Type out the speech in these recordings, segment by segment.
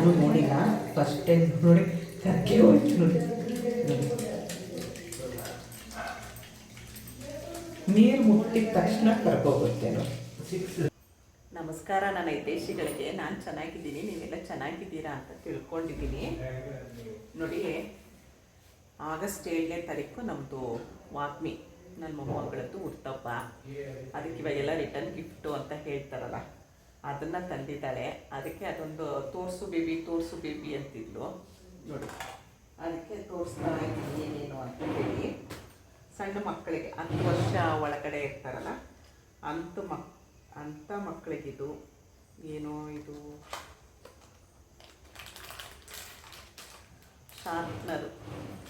ನಾನು ನೋಡಿಲ್ಲ first time ನೋಡಿ ಕರ್ಕೆ ಹೋಯ್ತು ನೋಡಿ. ನೀರು ಮುಟ್ಟಿದ ತಕ್ಷಣ ಕರ್ಕೋಗುತ್ತೇನೋ ನಮಸ್ಕಾರ, ನನ್ನ ಹಿತೈಷಿಗಳಿಗೆ. ನಾನು ಚೆನ್ನಾಗಿದ್ದೀನಿ, ನೀವೆಲ್ಲ ಚೆನ್ನಾಗಿದ್ದೀರಾ ಅಂತ ತಿಳ್ಕೊಂಡಿದ್ದೀನಿ. ನೋಡಿ, ಆಗಸ್ಟ್ ಏಳನೇ ತಾರೀಕು ನಮ್ಮದು ವಾಗ್ಮಿ ನನ್ನ ಮೊಮ್ಮಗಳದ್ದು ಹುಟ್ಟಪ್ಪ ಅದಕ್ಕೆ ಇವಾಗೆಲ್ಲ ರಿಟರ್ನ್ ಗಿಫ್ಟು ಅಂತ ಹೇಳ್ತಾರಲ್ಲ. ಅದನ್ನು ತಂದಿದ್ದಾಳೆ. ಅದಕ್ಕೆ ಅದೊಂದು ತೋರಿಸು ಬೇಬಿ ತೋರಿಸು ಬೇಬಿ ಅಂತಿದ್ಲು. ನೋಡಿ ಅದಕ್ಕೆ ತೋರಿಸ್ತಾ ಇದ್ದೀನಿ ಏನೇನು ಅಂತ ಹೇಳಿ. ಸಣ್ಣ ಮಕ್ಕಳಿಗೆ ಹತ್ತು ವರ್ಷ ಒಳಗಡೆ ಇರ್ತಾರಲ್ಲ ಅಂಥ ಮಕ್ ಅಂಥ ಮಕ್ಕಳಿಗಿದು ಏನೋ ಇದು ಶಾರ್ಪ್ನರು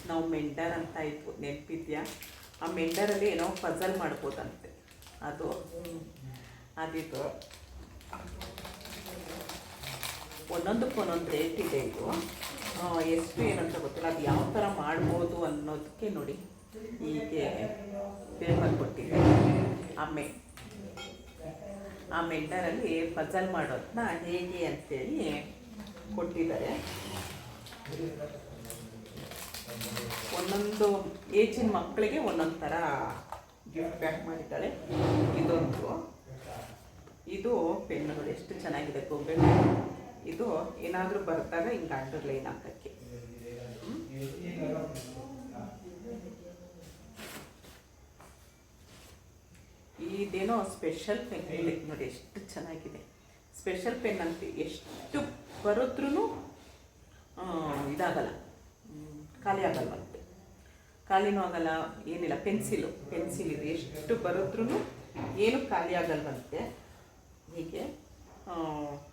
ನಾವು ಮೆಂಡರ್ ಅಂತ ಇದ್ವು. ನೆನಪಿದ್ಯಾ? ಆ ಮೆಂಡರಲ್ಲಿ ಏನೋ ಪಜಲ್ ಮಾಡ್ಬೋದಂತೆ. ಅದು ಅದಿದು. ಒಂದೊಂದಕ್ಕೆ ಒಂದೊಂದು ರೇಟ್ ಇದೆ ಇದು. ಎಷ್ಟು ಏನಂತ ಗೊತ್ತಿಲ್ಲ. ಅದು ಯಾವ ಥರ ಮಾಡ್ಬೋದು ಅನ್ನೋದಕ್ಕೆ ನೋಡಿ. ಹೀಗೆ ಪೇಪರ್ ಕೊಟ್ಟಿದೆ. ಆಮೆ. ಆ ಮೆಂಡರಲ್ಲಿ ಪಜಲ್ ಮಾಡೋದನ್ನ ಹೇಗೆ ಅಂತೇಳಿ ಕೊಟ್ಟಿದ್ದಾರೆ. ಒಂದೊಂದು ಏಜಿನ ಮಕ್ಕಳಿಗೆ ಒಂದೊಂದು ಥರ ಗಿಫ್ಟ್ ಪ್ಯಾಕ್ ಮಾಡಿದ್ದಾಳೆ. ಇದೊಂದು. ಇದು ಪೆನ್ನುಗಳು ಎಷ್ಟು ಚೆನ್ನಾಗಿದೆ ಗೊಂಬೆ ಇದು ಏನಾದರೂ ಬರ್ತಾಗ ಹಿಂಗೆ ಅಂಡರ್ಲೈನ್ ಹಾಕಕ್ಕೆ. ಹಾಕೋಕ್ಕೆ ಇದೇನೋ ಸ್ಪೆಷಲ್ ಪೆನ್ ಇದೆ ನೋಡಿ ಎಷ್ಟು ಚೆನ್ನಾಗಿದೆ. ಸ್ಪೆಷಲ್ ಪೆನ್ ಅಂತ ಎಷ್ಟು ಬರೋದ್ರೂ ಇದಾಗಲ್ಲ. ಖಾಲಿ ಆಗಲ್ವಂತೆ. ಖಾಲಿನೂ ಆಗಲ್ಲ, ಏನಿಲ್ಲ ಪೆನ್ಸಿಲು ಪೆನ್ಸಿಲ್ ಇದೆ ಎಷ್ಟು ಬರೋದ್ರೂ ಏನು ಖಾಲಿ ಆಗಲ್ವಂತೆ. ಹೀಗೆ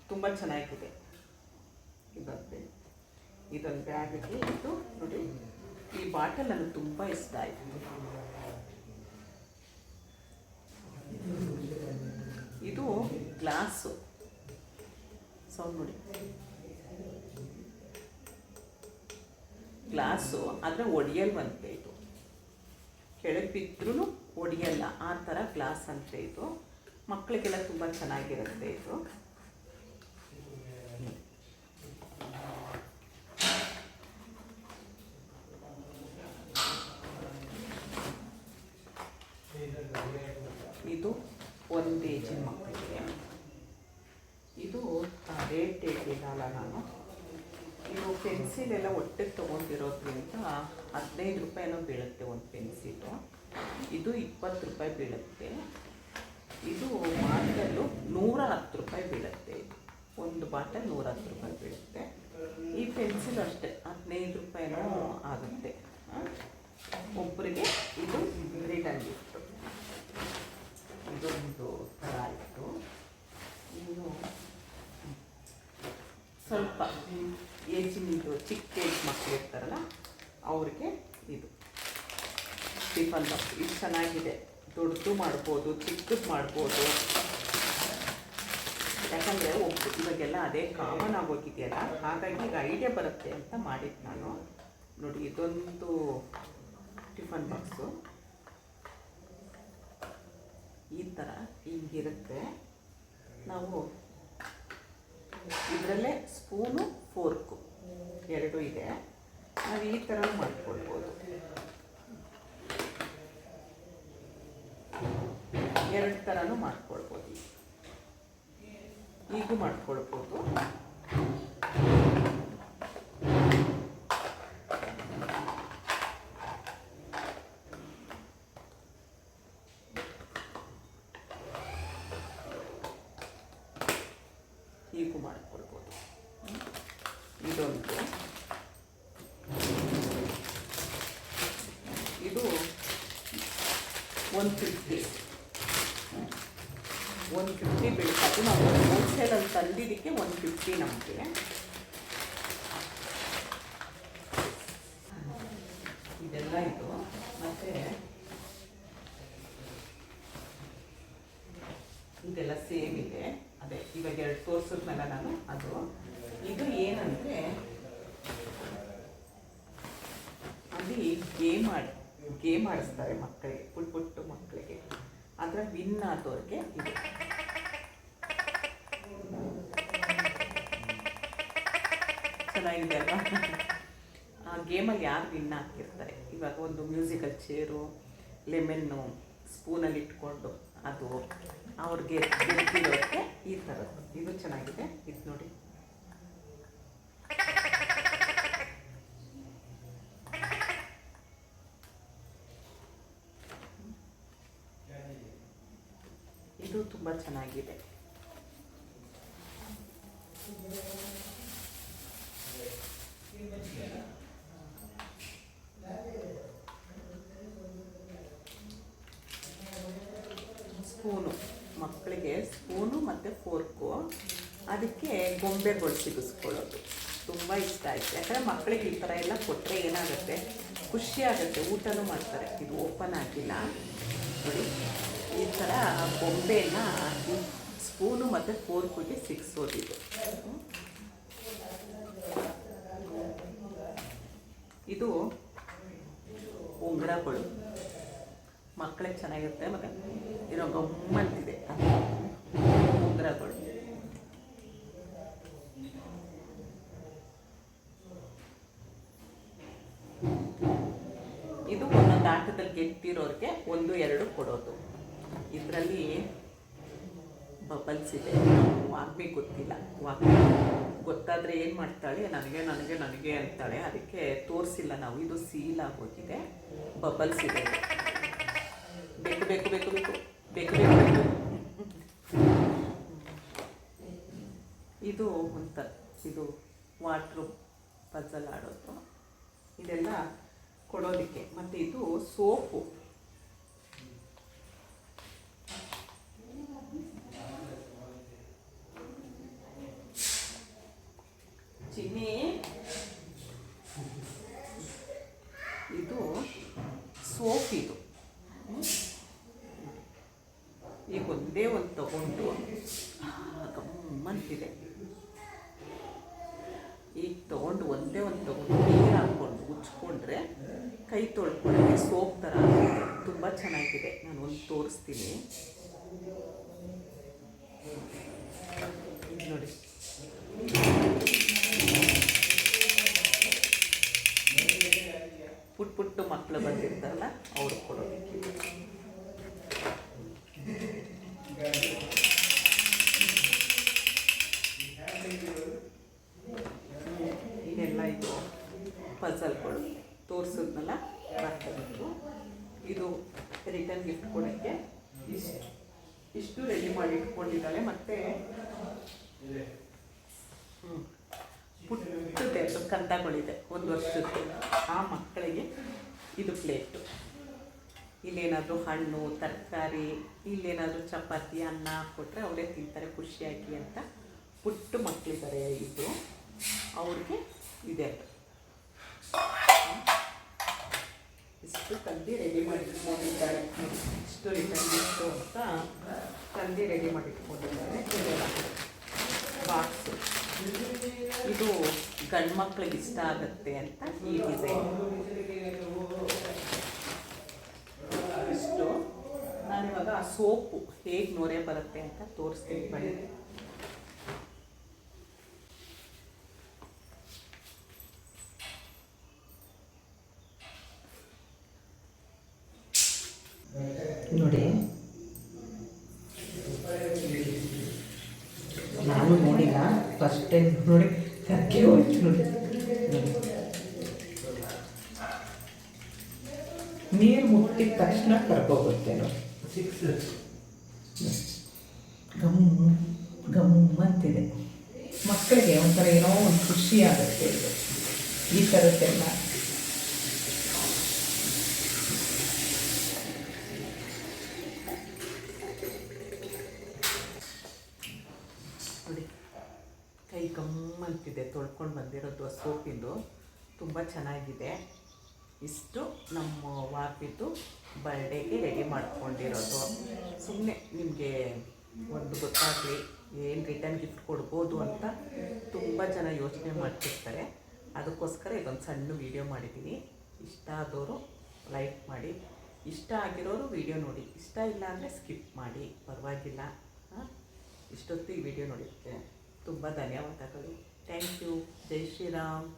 ತುಂಬ ಚೆನ್ನಾಗಿದೆ. ಇದೊಂದು ಇದೊಂದು ಬ್ಯಾಗಿಗೆ ಇದು, ನೋಡಿ. ಈ ಬಾಟಲ್ ನನಗೆ ತುಂಬ ಇಷ್ಟ ಆಯಿತು. ಇದು ಗ್ಲಾಸು. ಸೌಂಡ್ ನೋಡಿ. ಗ್ಲಾಸು, ಆದರೆ ಒಡೆಯಲ್ವಂತೆ ಇದು ಕೆಳಗೆ ಬಿದ್ರೂ ಒಡೆಯಲ್ಲ, ಆ ಥರ ಗ್ಲಾಸ್ ಅಂತೆ ಇದು. ಮಕ್ಕಳಿಗೆಲ್ಲ ತುಂಬ ಚೆನ್ನಾಗಿರುತ್ತೆ ಇದು. ಇದು ಒಂದು ಏಜಿನ ಮಕ್ಕಳಿಗೆ. ಇದು ರೇಟ್ ಹೇಳಿದ್ದಲ್ಲ ನಾನು. ಇದು ಪೆನ್ಸಿಲ್ ಎಲ್ಲ ಒಟ್ಟಿಗೆ ತೊಗೊಂಡಿರೋದ್ರಿಂದ ಹದಿನೈದು ರೂಪಾಯಿನೋ ಬೀಳುತ್ತೆ ಒಂದು ಪೆನ್ಸಿಲು ಇದು ಇಪ್ಪತ್ತು ರೂಪಾಯಿ ಬೀಳುತ್ತೆ. ಇದು ಬಾಟಲು ನೂರ ಹತ್ತು ರೂಪಾಯಿ ಬೀಳುತ್ತೆ. ಒಂದು ಬಾಟಲ್ ನೂರ ಹತ್ತು ರೂಪಾಯಿ ಬೀಳುತ್ತೆ. ಈ ಪೆನ್ಸಿಲ್ ಅಷ್ಟೇ, ಹದಿನೈದು ರೂಪಾಯಿನೋ ಆಗುತ್ತೆ? ಒಬ್ಬರಿಗೆ ಇದು ರಿಟರ್ನ್ ಗಿಫ್ಟು ಇದೊಂದು ಥರ ಆಯಿತು. ಇನ್ನು ಸ್ವಲ್ಪ ಏಜಿನಿಂದು ಚಿಕ್ಕ ಏಜ್ ಮಕ್ಕಳು ಇರ್ತಾರಲ್ಲ, ಅವ್ರಿಗೆ ಇದು. ಟಿಫನ್ ಬಾಕ್ಸ್ ಇದು ಚೆನ್ನಾಗಿದೆ. ದೊಡ್ಡದು ಮಾಡ್ಬೋದು, ಚಿಕ್ಕದು ಮಾಡ್ಬೋದು. ಯಾಕಂದರೆ ಒಬ್ಬ ಇವಾಗೆಲ್ಲ ಅದೇ ಕಾಮನ್ ಆಗೋಗಿದೆಯಲ್ಲ, ಹಾಗಾಗಿ ಈಗ ಐಡಿಯಾ ಬರುತ್ತೆ ಅಂತ ಮಾಡಿದ್ದು ನಾನು. ನೋಡಿ, ಇದೊಂದು ಟಿಫನ್ ಬಾಕ್ಸು. ಈ ಥರ ಹಿಂಗಿರುತ್ತೆ. ನಾವು ಇದರಲ್ಲೇ ಸ್ಪೂನು ಫೋರ್ಕು. ಎರಡೂ ಇದೆ. ನಾವು ಈ ಥರ ಮಾಡ್ಕೊಳ್ಬೋದು. ಎರಡು ಥರನೂ ಮಾಡ್ಕೊಳ್ಬೋದು. ಈಗೂ ಮಾಡ್ಕೊಳ್ಬೋದು. ಹೀಗೂ ಮಾಡ್ಕೊಳ್ಬೋದು. ಇದೊಂದು. ಇದು ಒನ್ ಫಿಫ್ಟಿ ಒನ್ ಫಿಫ್ಟಿ ಅದು ನಾವು ಹೋಲ್ಸೇಲಲ್ಲಿ ತಂದಿದ್ದಕ್ಕೆ ಒನ್ ಫಿಫ್ಟಿ ನಮಗೆ. ಇದೆಲ್ಲ ಇದು. ಮತ್ತೆ ಇದೆಲ್ಲ ಸೇಮ್ ಇದೆ. ಅದೇ, ಇವಾಗ ಎರಡು ತೋರಿಸಿದ್ಮೇಲೆ ನಾನು, ಅದು. ಇದು ಏನಂದರೆ, ಅಲ್ಲಿ ಗೇಮ್ ಆಡಿ, ಗೇಮ್ ಆಡಿಸ್ತಾರೆ ಮಕ್ಕಳಿಗೆ ಪುಟ್ ಪುಟ್ಟು ಮಕ್ಕಳಿಗೆ. ಅದರ ವಿನ್ ಆದವ್ರಿಗೆ ಚೆನ್ನಾಗಿದೆ ಅಲ್ವಾ? ಆ ಗೇಮಲ್ಲಿ ಯಾರು ವಿನ್ ಆಗ್ತಿರ್ತಾರೆ? ಇವಾಗ ಒಂದು ಮ್ಯೂಸಿಕಲ್ ಚೇರು, ಲೆಮನ್ನು, ಸ್ಪೂನಲ್ಲಿ ಇಟ್ಕೊಂಡು ಅದು ಅವ್ರಿಗೆ ಈ ಥರದ್ದು. ಇದು ಚೆನ್ನಾಗಿದೆ. ಇದು ನೋಡಿ. ಇದು ತುಂಬ ಚೆನ್ನಾಗಿದೆ. ಸ್ಪೂನು. ಮಕ್ಕಳಿಗೆ ಸ್ಪೂನು ಮತ್ತು ಫೋರ್ಕು. ಅದಕ್ಕೆ ಗೊಂಬೆಗಳು ಸಿಗಿಸ್ಕೊಳ್ಳೋದು. ತುಂಬ ಇಷ್ಟ ಆಯಿತು. ಯಾಕಂದರೆ ಮಕ್ಕಳಿಗೆ ಈ ಥರ ಎಲ್ಲ ಕೊಟ್ಟರೆ ಏನಾಗುತ್ತೆ? ಖುಷಿ ಆಗುತ್ತೆ ಊಟನೂ ಮಾಡ್ತಾರೆ. ಇದು ಓಪನ್ ಆಗಿಲ್ಲ. ನೋಡಿ. ಈ ಥರ ಬೊಂಬೆನ ಸ್ಪೂನು ಮತ್ತು ಫೋರ್ಕುಗೆ ಸಿಕ್ಸೋದಿದೆ ಇದು ಉಂಗುರಗಳು. ಮಕ್ಕಳಿಗೆ ಚೆನ್ನಾಗಿರುತ್ತೆ, ಮತ್ತು ಇರೋ ಗಮ್ಮಂತಿದೆ. ಉಂಗುರಗಳು. ಇದು ಒಂದೊಂದು ಆಟದಲ್ಲಿ ಗೆದ್ದಿರೋರಿಗೆ ಒಂದು, ಎರಡು ಕೊಡೋದು. ಇದರಲ್ಲಿ ಬಬಲ್ಸ್ ಇದೆ. ವಾಗ್ಮಿ ಗೊತ್ತಿಲ್ಲ. ವಾಗ್ಮಿ ಗೊತ್ತಾದರೆ ಏನು ಮಾಡ್ತಾಳೆ? ನನಗೆ ನನಗೆ ನನಗೆ ಅಂತಾಳೆ. ಅದಕ್ಕೆ ತೋರಿಸಿಲ್ಲ ನಾವು. ಇದು ಸೀಲ್ ಆಗೋಗಿದೆ. ಬಬಲ್ಸ್ ಇದೆ. ಬೇಕು ಬೇಕು ಬೇಕು ಬೇಕು ಬೇಕು ಇದು ಒಂಥರ ಇದು ವಾಟ್ರು ಪಜಲ್ ಆಡೋದು ಇದೆಲ್ಲ ಕೊಡೋದಕ್ಕೆ ಮತ್ತು ಇದು ಸೋಪು ಚಿನ್ನಿ ಇದು ಸೋಪ್ ಇದು ಈಗ ಒಂದೇ ಒಂದು ತಗೊಂಡು ಗಮ್ಮಂತಿದೆ ಈಗ ತಗೊಂಡು ಒಂದೇ ಒಂದು ತಗೊಂಡು ನೀರು ಹಾಕ್ಕೊಂಡು ಉಚ್ಕೊಂಡ್ರೆ ಕೈ ತೊಳ್ಕೊಳ್ಳೋಕ್ಕೆ ಸೋಪ್ ಥರ ತುಂಬ ಚೆನ್ನಾಗಿದೆ. ನಾನು ಒಂದು ತೋರಿಸ್ತೀನಿ. ನೋಡಿ. ಪುಟ್ ಪುಟ್ಟು ಮಕ್ಕಳು ಬಂದಿರ್ತಾರಲ್ಲ, ಅವ್ರು ಕೊಡೋದಕ್ಕೆ. ಇದೆಲ್ಲ ಇದು ಪಸಲ್ಗಳು ತೋರಿಸಿದ್ನಲ್ಲ ಬರ್ತಬೇಕು ಇದು ರಿಟರ್ನ್ ಗಿಫ್ಟ್ ಕೊಡೋಕ್ಕೆ ಇಷ್ಟು. ಇಷ್ಟು ರೆಡಿ ಮಾಡಿ ಇಟ್ಕೊಂಡಿದ್ದಾಳೆ, ಮತ್ತು ಹ್ಞೂ ಪುಟ್ಟದೆರಡು ಕಂದಗಳಿದೆ ಒಂದು ವರ್ಷದ್ದು. ಆ ಮಕ್ಕಳಿಗೆ ಇದು ಪ್ಲೇಟು. ಇಲ್ಲೇನಾದರೂ ಹಣ್ಣು, ತರಕಾರಿ, ಇಲ್ಲೇನಾದರೂ ಚಪಾತಿ, ಅನ್ನ ಕೊಟ್ಟರೆ ಅವರೇ ತಿಂತಾರೆ, ಖುಷಿಯಾಗಿ ಅಂತ ಪುಟ್ಟ ಮಕ್ಕಳಿದ್ದಾರೆ ಇದು. ಅವ್ರಿಗೆ ಇದೆ ಇಷ್ಟು ತಂದು ರೆಡಿ ಮಾಡಿಟ್ಕೊಂಡಿದ್ದಾರೆ. ಇಷ್ಟು ರಿಟರ್ನ್ ಇಷ್ಟು ಅಂತ ತಂದು ರೆಡಿ ಮಾಡಿಟ್ಕೊಂಡಿದ್ದಾರೆ. ಬಾಕ್ಸು ಇದು ಗಂಡು ಮಕ್ಳಿಗೆ ಇಷ್ಟ ಆಗುತ್ತೆ ಅಂತ ಈ ಡಿಸೈನ್ ಇಷ್ಟು. ನಾನಿವಾಗ ಆ ಸೋಪು ಹೇಗೆ ನೊರೆ ಬರುತ್ತೆ ಅಂತ ತೋರಿಸ್ತೀನಿ ಬನ್ನಿ. ನೋಡಿ. ನಾನು ನೋಡಿಲ್ಲ ಫಸ್ಟ್ ಟೈಮ್ ನೋಡಿ. ಹೋಯ್ತು ನೋಡಿ. ನೀರು ಮುಟ್ಟಿದ ತಕ್ಷಣ ಕರ್ಕೋಗುತ್ತೆ ನೋಡಿ ಗಮ್ ಗಮ್ ಅಂತಿದೆ. ಮಕ್ಕಳಿಗೆ ಒಂಥರ ಏನೋ ಒಂದು ಖುಷಿ ಆಗುತ್ತೆ ಈ ಥರದ್ದೆಲ್ಲ ನೋಡಿ ಕೈ ಗಮ್ಮಂತಿದೆ ತೊಳ್ಕೊಂಡು ಬಂದಿರೋದು ಆ ಸೋಪಿಂದು. ತುಂಬ ಚೆನ್ನಾಗಿದೆ. ಇಷ್ಟು ನಮ್ಮ ವಾಪಿದ್ದು ಬರ್ಡೇಗೆ ರೆಡಿ ಮಾಡ್ಕೊಂಡಿರೋದು. ಸುಮ್ಮನೆ ನಿಮಗೆ ಒಂದು ಗೊತ್ತಾಗಲಿ, ಏನು ರಿಟರ್ನ್ ಗಿಫ್ಟ್ ಕೊಡ್ಬೋದು ಅಂತ ತುಂಬ ಜನ ಯೋಚನೆ ಮಾಡ್ತಿರ್ತಾರೆ. ಅದಕ್ಕೋಸ್ಕರ ಇದೊಂದು ಸಣ್ಣ ವೀಡಿಯೋ ಮಾಡಿದ್ದೀನಿ ಇಷ್ಟ ಆದವರು ಲೈಕ್ ಮಾಡಿ. ಇಷ್ಟ ಆಗಿರೋರು ವೀಡಿಯೋ ನೋಡಿ. ಇಷ್ಟ ಇಲ್ಲ ಅಂದರೆ ಸ್ಕಿಪ್ ಮಾಡಿ. ಪರವಾಗಿಲ್ಲ. ಹಾಂ? ಇಷ್ಟೊತ್ತು ಈ ವಿಡಿಯೋ तुम्हारा धन्यवाद वाता करू यू जय श्री राम